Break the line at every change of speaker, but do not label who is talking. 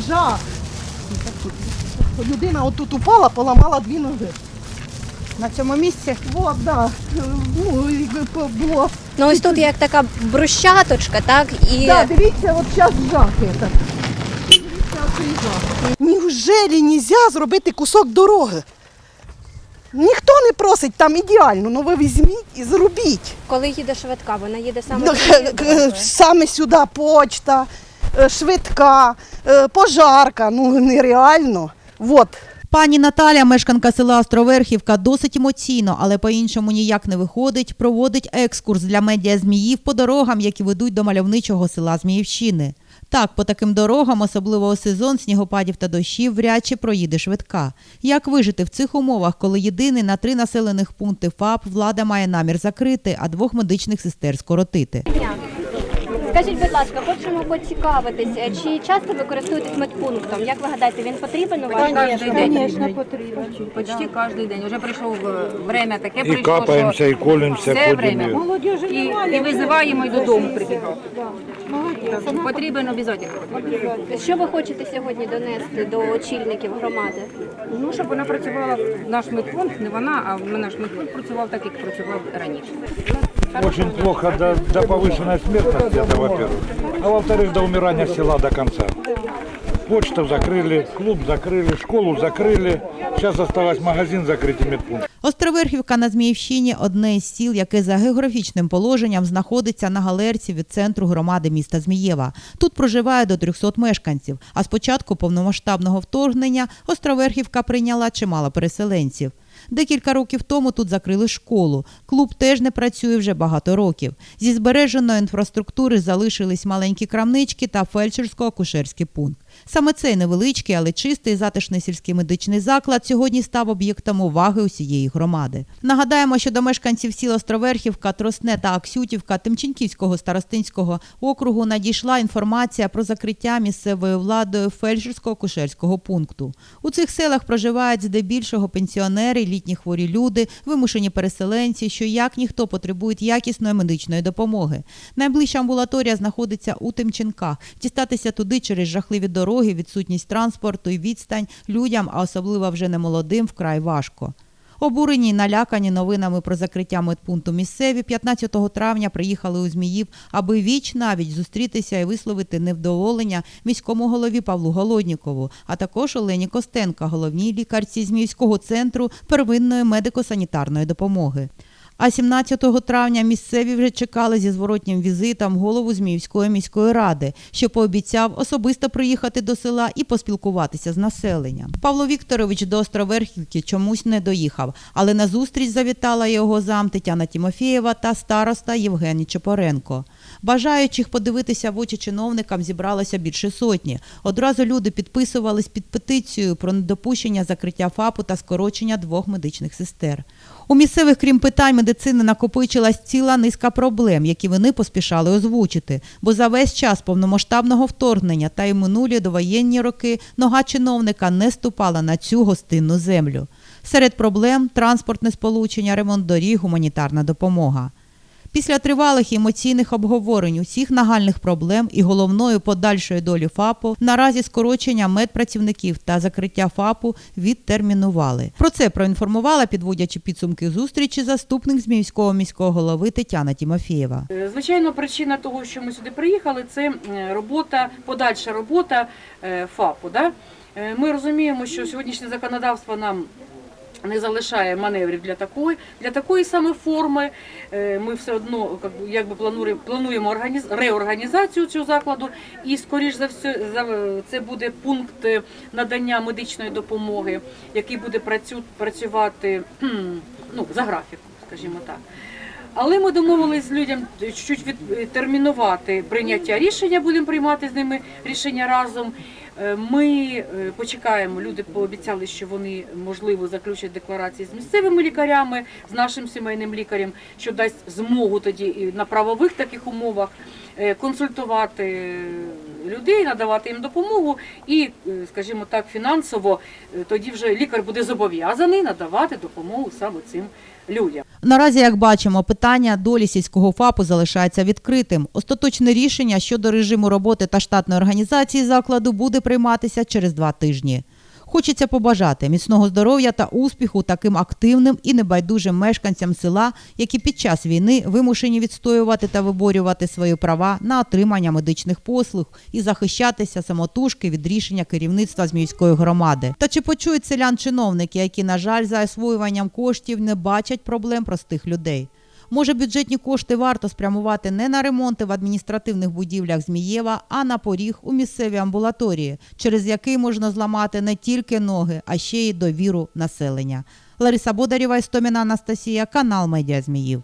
жах. Людина отут упала, поламала дві ноги.
На цьому місці
Вот, да. Ну, і було.
Ну ось тут як така брусчаточка, так і
Да, дивіться, от зараз жах. Это. Дивіться, оцей жах. Неужели нельзя зробити кусок дороги? Ніхто не просить там ідеально, ну ви візьміть і зробіть.
коли їде швидка, вона їде саме
Ну? Саме сюди почта, швидка, е, пожарка, ну нереально. Вот.
Пані Наталя, мешканка села Островерхівка, досить емоційно, але по-іншому ніяк не виходить. Проводить екскурс для медіа Зміїв по дорогам, які ведуть до мальовничого села Зміївщини. Так, по таким дорогам, особливо у сезон снігопадів та дощів, вряд чи проїде швидка. Як вижити в цих умовах, коли єдиний на три населених пункти ФАП влада має намір закрити, а двох медичних сестер скоротити?
Скажіть, будь ласка, хочемо поцікавитись, е, чи часто ви користуєтесь медпунктом? Як ви гадаєте, він потрібен у вас?
Кожен день.
Звісно, потрібно.
Почти кожен день. Уже прийшов е, время таке,
І
прийшло,
капаємося, і колемося,
все
ходимо.
время. І, і визиваємо, і додому прибігаємо. Потрібен обов'язково.
Що ви хочете сьогодні донести до очільників громади?
Ну, щоб вона працювала, наш медпункт, не вона, а наш медпункт працював так, як працював раніше
Очень плохо до, до повышенной смертности, это во-первых. А во-вторых, до умирания села до конца. Почту закрыли, клуб закрыли, школу закрыли. Сейчас осталось магазин закрыть и медпункт.
Островерхівка на Зміївщині одне із сіл, яке за географічним положенням знаходиться на галерці від центру громади міста Змієва. Тут проживає до 300 мешканців. А з початку повномасштабного вторгнення Островерхівка прийняла чимало переселенців. Декілька років тому тут закрили школу. Клуб теж не працює вже багато років. Зі збереженої інфраструктури залишились маленькі крамнички та фельдшерсько-акушерський пункт. Саме цей невеличкий, але чистий затишний сільський медичний заклад сьогодні став об'єктом уваги усієї громади. Нагадаємо, що до мешканців сіл Островерхівка, Тросне та Аксютівка Тимченківського старостинського округу надійшла інформація про закриття місцевою владою фельдшерсько-акушерського пункту. У цих селах проживають здебільшого пенсіонери, літні хворі люди, вимушені переселенці, що як ніхто потребують якісної медичної допомоги. Найближча амбулаторія знаходиться у Тимченках. Дістатися туди через жахливі дороги, відсутність транспорту і відстань людям, а особливо вже немолодим, вкрай важко. Обурені й налякані новинами про закриття медпункту місцеві 15 травня приїхали у Зміїв, аби віч навіть зустрітися і висловити невдоволення міському голові Павлу Голоднікову, а також Олені Костенка, головній лікарці Зміївського центру первинної медико-санітарної допомоги. А 17 травня місцеві вже чекали зі зворотнім візитом голову Зміївської міської ради, що пообіцяв особисто приїхати до села і поспілкуватися з населенням. Павло Вікторович до Островерхівки чомусь не доїхав, але на зустріч завітала його зам Тетяна Тімофієва та староста Євгеній Чепоренко. Бажаючих подивитися в очі чиновникам зібралося більше сотні. Одразу люди підписувались під петицією про недопущення закриття ФАПу та скорочення двох медичних сестер. У місцевих, крім питань медицини, накопичилась ціла низка проблем, які вони поспішали озвучити. Бо за весь час повномасштабного вторгнення та й минулі довоєнні роки нога чиновника не ступала на цю гостинну землю. Серед проблем транспортне сполучення, ремонт доріг, гуманітарна допомога. Після тривалих емоційних обговорень усіх нагальних проблем і головною подальшої долі ФАПу наразі скорочення медпрацівників та закриття ФАПу відтермінували. Про це проінформувала, підводячи підсумки зустрічі, заступник Зміївського міського голови Тетяна Тімофєєва.
Е, Звичайно, причина того, що ми сюди приїхали, це робота, подальша робота е, ФАПу. Да? Е, Ми розуміємо, що сьогоднішнє законодавство нам не залишає маневрів для такої, для такої саме форми. Е, Ми все одно як якби плануємо, плануємо організ, реорганізацію цього закладу, і скоріш за все це буде пункт е, надання медичної допомоги, який буде працю, працювати ну, за графіком, скажімо так. Але ми домовились з людям чуть відтермінувати прийняття рішення, будемо приймати з ними рішення разом. Е, Ми е, почекаємо. Люди пообіцяли, що вони можливо заключать декларації з місцевими лікарями, з нашим сімейним лікарем, що дасть змогу тоді і на правових таких умовах е, консультувати людей, надавати їм допомогу, і, е, скажімо так, фінансово е, тоді вже лікар буде зобов'язаний надавати допомогу саме цим людям.
Наразі, як бачимо, питання долі сільського ФАПу залишається відкритим. Остаточне рішення щодо режиму роботи та штатної організації закладу буде прийматися через два тижні. Хочеться побажати міцного здоров'я та успіху таким активним і небайдужим мешканцям села, які під час війни вимушені відстоювати та виборювати свої права на отримання медичних послуг і захищатися самотужки від рішення керівництва Зміївської громади. Та чи почують селян чиновники, які, на жаль, за освоюванням коштів не бачать проблем простих людей? Може, бюджетні кошти варто спрямувати не на ремонти в адміністративних будівлях Змієва, а на поріг у місцевій амбулаторії, через який можна зламати не тільки ноги, а ще й довіру населення. Лариса Бодарєва, Істоміна Анастасія, канал Медіа Зміїв.